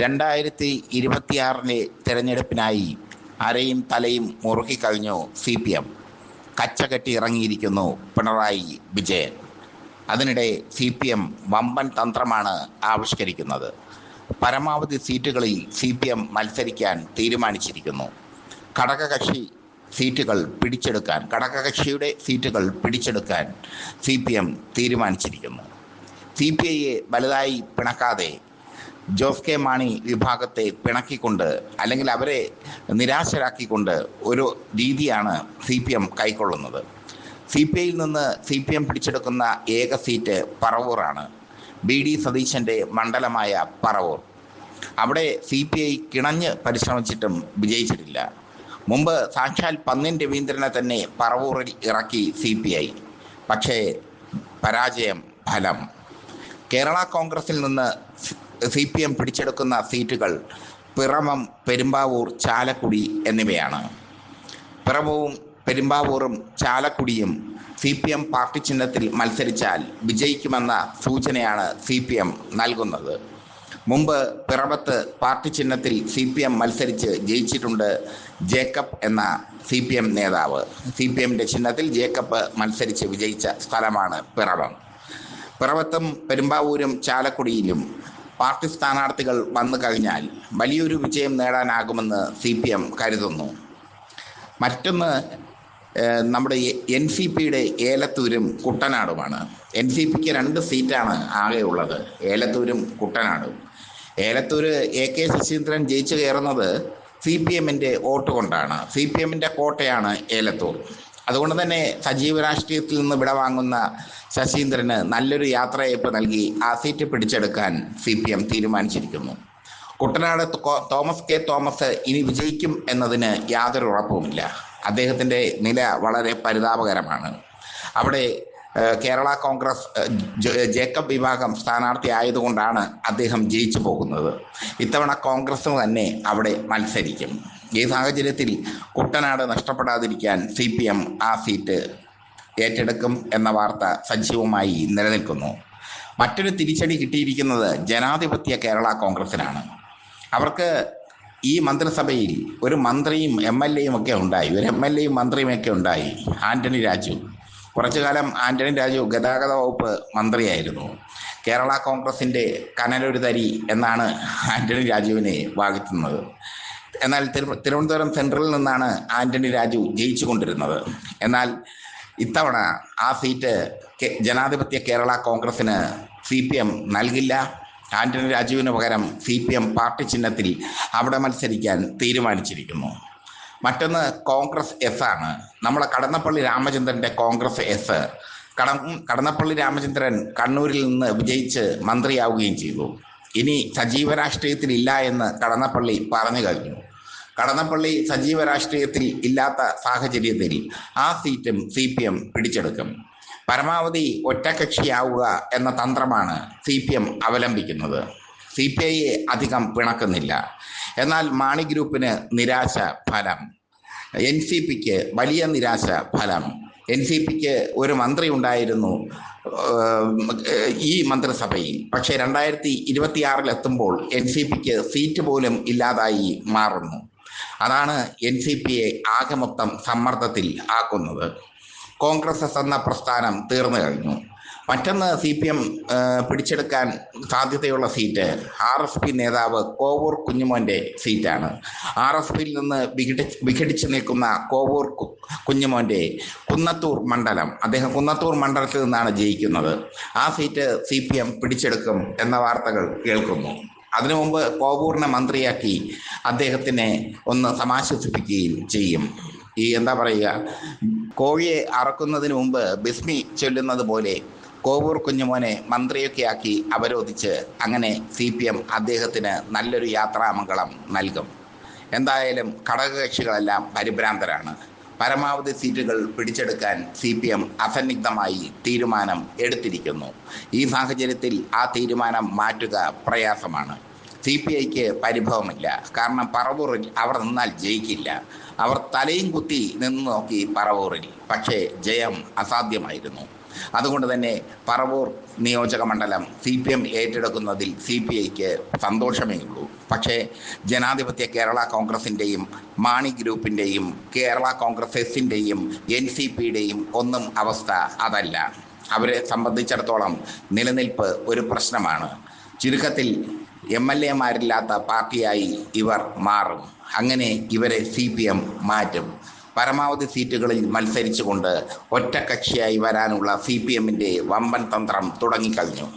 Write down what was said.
രണ്ടായിരത്തി ഇരുപത്തിയാറിലെ തിരഞ്ഞെടുപ്പിനായി അരയും തലയും മുറുക്കിക്കഴിഞ്ഞു സി പി എം. കച്ചകെട്ടി ഇറങ്ങിയിരിക്കുന്നു പിണറായി വിജയൻ. അതിനിടെ സി പി എം വമ്പൻ തന്ത്രമാണ് ആവിഷ്കരിക്കുന്നത്. പരമാവധി സീറ്റുകളിൽ സി പി എം മത്സരിക്കാൻ തീരുമാനിച്ചിരിക്കുന്നു. ഘടകകക്ഷി സീറ്റുകൾ പിടിച്ചെടുക്കാൻ ഘടകകക്ഷിയുടെ സീറ്റുകൾ പിടിച്ചെടുക്കാൻ സി പി എം തീരുമാനിച്ചിരിക്കുന്നു. സി പി ഐയെ വലുതായി പിണക്കാതെ ജോസ് കെ മാണി വിഭാഗത്തെ പിണക്കിക്കൊണ്ട് അല്ലെങ്കിൽ അവരെ നിരാശരാക്കിക്കൊണ്ട് ഒരു രീതിയാണ് സി പി എം കൈക്കൊള്ളുന്നത്. സി പി ഐയിൽ നിന്ന് സി പി എം പിടിച്ചെടുക്കുന്ന ഏക സീറ്റ് പറവൂറാണ്. ബി ഡി സതീശന്റെ മണ്ഡലമായ പറവൂർ. അവിടെ സി പി ഐ കിണഞ്ഞ് പരിശ്രമിച്ചിട്ടും വിജയിച്ചിട്ടില്ല. മുമ്പ് സാക്ഷാൽ പന്നിൻ രവീന്ദ്രനെ തന്നെ പറവൂറിൽ ഇറക്കി സി പി ഐ. പക്ഷേ പരാജയം ഫലം. കേരള കോൺഗ്രസിൽ നിന്ന് സി പി എം പിടിച്ചെടുക്കുന്ന സീറ്റുകൾ പിറമം പെരുമ്പാവൂർ ചാലക്കുടി എന്നിവയാണ്. പിറവവും പെരുമ്പാവൂറും ചാലക്കുടിയും സി പി എം പാർട്ടി ചിഹ്നത്തിൽ മത്സരിച്ചാൽ വിജയിക്കുമെന്ന സൂചനയാണ് സി പി എം നൽകുന്നത്. മുമ്പ് പിറവത്ത് പാർട്ടി ചിഹ്നത്തിൽ സി പി എം മത്സരിച്ച് ജയിച്ചിട്ടുണ്ട് ജേക്കബ് എന്ന സി പി എം നേതാവ്. സി പി എമ്മിന്റെ ചിഹ്നത്തിൽ ജേക്കബ് മത്സരിച്ച് വിജയിച്ച സ്ഥലമാണ് പിറവം. പിറവത്തും പെരുമ്പാവൂരും ചാലക്കുടിയിലും പാർട്ടി സ്ഥാനാർത്ഥികൾ വന്നു കഴിഞ്ഞാൽ വലിയൊരു വിജയം നേടാനാകുമെന്ന് സി പി എം കരുതുന്നു. മറ്റൊന്ന് നമ്മുടെ എൻ സി പിയുടെ ഏലത്തൂരും കുട്ടനാടുമാണ്. എൻ സി പിക്ക് രണ്ട് സീറ്റാണ് ആകെ ഉള്ളത്. ഏലത്തൂരും കുട്ടനാടും. ഏലത്തൂര് എ കെ ശശീന്ദ്രൻ ജയിച്ചു കയറുന്നത് സി പി എമ്മിന്റെ വോട്ട് കൊണ്ടാണ്. സി പി എമ്മിന്റെ കോട്ടയാണ് ഏലത്തൂർ. അതുകൊണ്ട് തന്നെ സജീവ രാഷ്ട്രീയത്തിൽ നിന്ന് വിടവാങ്ങുന്ന ശശീന്ദ്രന് നല്ലൊരു യാത്രയയപ്പ് നൽകി ആ സീറ്റ് പിടിച്ചെടുക്കാൻ സി പി എം തീരുമാനിച്ചിരിക്കുന്നു. കുട്ടനാട് തോമസ് കെ തോമസ് ഇനി വിജയിക്കും എന്നതിന് യാതൊരു ഉറപ്പുമില്ല. അദ്ദേഹത്തിന്റെ നില വളരെ പരിതാപകരമാണ്. അവിടെ കേരള കോൺഗ്രസ് ജേക്കബ് വിഭാഗം സ്ഥാനാർത്ഥി ആയതുകൊണ്ടാണ് അദ്ദേഹം ജയിച്ചു പോകുന്നത്. ഇത്തവണ കോൺഗ്രസ് തന്നെ അവിടെ മത്സരിക്കും. ഈ സാഹചര്യത്തിൽ കുട്ടനാട് നഷ്ടപ്പെടാതിരിക്കാൻ സി പി എം ആ സീറ്റ് ഏറ്റെടുക്കും എന്ന വാർത്ത സജീവമായി നിലനിൽക്കുന്നു. മറ്റൊരു തിരിച്ചടി കിട്ടിയിരിക്കുന്നത് ജനാധിപത്യ കേരള കോൺഗ്രസിനാണ്. അവർക്ക് ഈ മന്ത്രിസഭയിൽ ഒരു മന്ത്രിയും എം എൽ എയും ഒക്കെ ഉണ്ടായി. ഒരു എം എൽ എയും മന്ത്രിയും ഒക്കെ ഉണ്ടായി ആന്റണി രാജു. കുറച്ചു കാലം ആന്റണി രാജു ഗതാഗത വകുപ്പ് മന്ത്രിയായിരുന്നു. കേരള കോൺഗ്രസിന്റെ കനലൊരു തരി എന്നാണ് ആന്റണി രാജുവിനെ വാഴ്ത്തുന്നത് എന്നാൽ തിരു- തിരുവനന്തപുരം സെൻട്രലിൽ നിന്നാണ് ആന്റണി രാജു ജയിച്ചു കൊണ്ടിരുന്നത് എന്നാൽ ഇത്തവണ ആ സീറ്റ് ജനാധിപത്യ കേരള കോൺഗ്രസിന് സി പി എം നൽകില്ല. ആന്റണി രാജുവിന് പകരം സി പി എം പാർട്ടി ചിഹ്നത്തിൽ അവിടെ മത്സരിക്കാൻ തീരുമാനിച്ചിരിക്കുന്നു. മറ്റൊന്ന് കോൺഗ്രസ് എസ് ആണ്. നമ്മളെ കടന്നപ്പള്ളി രാമചന്ദ്രന്റെ കോൺഗ്രസ് എസ് കട കടന്നപ്പള്ളി രാമചന്ദ്രൻ കണ്ണൂരിൽ നിന്ന് വിജയിച്ച് മന്ത്രിയാവുകയും ചെയ്തു. ഇനി സജീവ രാഷ്ട്രീയത്തിൽ ഇല്ല എന്ന് കടന്നപ്പള്ളി പറഞ്ഞു കഴിഞ്ഞു. കടന്നപ്പള്ളി സജീവ രാഷ്ട്രീയത്തിൽ ഇല്ലാത്ത സാഹചര്യത്തിൽ ആ സീറ്റും സി പി എം പിടിച്ചെടുക്കും. പരമാവധി ഒറ്റകക്ഷിയാവുക എന്ന തന്ത്രമാണ് സി പി എം അവലംബിക്കുന്നത്. സി പി ഐയെ അധികം പിണക്കുന്നില്ല. എന്നാൽ മാണി ഗ്രൂപ്പിന് നിരാശ ഫലം. എൻ സി പിക്ക് വലിയ നിരാശ ഫലം. എൻ സി പിക്ക് ഒരു മന്ത്രി ഉണ്ടായിരുന്നു ഈ മന്ത്രിസഭയിൽ. പക്ഷേ രണ്ടായിരത്തി ഇരുപത്തിയാറിൽ എത്തുമ്പോൾ എൻ സി പിക്ക് സീറ്റ് പോലും ഇല്ലാതായി മാറുന്നു. അതാണ് എൻ സി പിയെ ആകെ മൊത്തം സമ്മർദ്ദത്തിൽ ആക്കുന്നത്. കോൺഗ്രസ് എന്ന പ്രസ്ഥാനം തീർന്നു കഴിഞ്ഞു. മറ്റൊന്ന് സി പി എം പിടിച്ചെടുക്കാൻ സാധ്യതയുള്ള സീറ്റ് ആർ എസ് പി നേതാവ് കോവൂർ കുഞ്ഞുമോന്റെ സീറ്റാണ്. ആർ എസ് പിയിൽ നിന്ന് വിഘടി വിഘടിച്ച് നിൽക്കുന്ന കോവൂർ കുഞ്ഞുമോന്റെ കുന്നത്തൂർ മണ്ഡലം. അദ്ദേഹം കുന്നത്തൂർ മണ്ഡലത്തിൽ നിന്നാണ് ജയിക്കുന്നത്. ആ സീറ്റ് സി പി എം പിടിച്ചെടുക്കും എന്ന വാർത്തകൾ കേൾക്കുന്നു. അതിനു മുമ്പ് കോവൂറിനെ മന്ത്രിയാക്കി അദ്ദേഹത്തിനെ ഒന്ന് സമാശ്വസിപ്പിക്കുകയും ചെയ്യും. ഈ എന്താ പറയുക കോഴിയെ അറക്കുന്നതിന് മുമ്പ് ബിസ്മി ചൊല്ലുന്നത് പോലെ കോവൂർ കുഞ്ഞുമോനെ മന്ത്രിയൊക്കെ ആക്കി അവരോധിച്ച് അങ്ങനെ സി പി എം അദ്ദേഹത്തിന് നല്ലൊരു യാത്രാമംഗളം നൽകും. എന്തായാലും ഘടകകക്ഷികളെല്ലാം പരിഭ്രാന്തരാണ്. പരമാവധി സീറ്റുകൾ പിടിച്ചെടുക്കാൻ സി പി എം അസന്നിഗ്ധമായി തീരുമാനം എടുത്തിരിക്കുന്നു. ഈ സാഹചര്യത്തിൽ ആ തീരുമാനം മാറ്റുക പ്രയാസമാണ്. സി പി ഐക്ക് പരിഭവമില്ല. കാരണം പറവൂറിൽ അവർ നിന്നാൽ ജയിക്കില്ല. അവർ തലയും കുത്തി നിന്ന് നോക്കി പറവൂറിൽ. പക്ഷേ ജയം അസാധ്യമായിരുന്നു. അതുകൊണ്ട് തന്നെ പറവൂർ നിയോജക മണ്ഡലം സി പി എം ഏറ്റെടുക്കുന്നതിൽ സി പി ഐക്ക് സന്തോഷമേ ഉള്ളൂ. പക്ഷേ ജനാധിപത്യ കേരള കോൺഗ്രസിന്റെയും മാണി ഗ്രൂപ്പിന്റെയും കേരള കോൺഗ്രസ് എസിന്റെയും എൻ സി പിയുടെയും ഒന്നും അവസ്ഥ അതല്ല. അവരെ സംബന്ധിച്ചിടത്തോളം നിലനിൽപ്പ് ഒരു പ്രശ്നമാണ്. ചുരുക്കത്തിൽ എം എൽ എമാരില്ലാത്ത പാർട്ടിയായി ഇവർ മാറും. അങ്ങനെ ഇവരെ സി പി എം മാറ്റും. പരമാവധി സീറ്റുകളിൽ മത്സരിച്ചുകൊണ്ട് ഒറ്റക്കക്ഷിയായി വരാനുള്ള സി പി എമ്മിന്റെ വമ്പൻ തന്ത്രം തുടങ്ങിക്കഴിഞ്ഞു.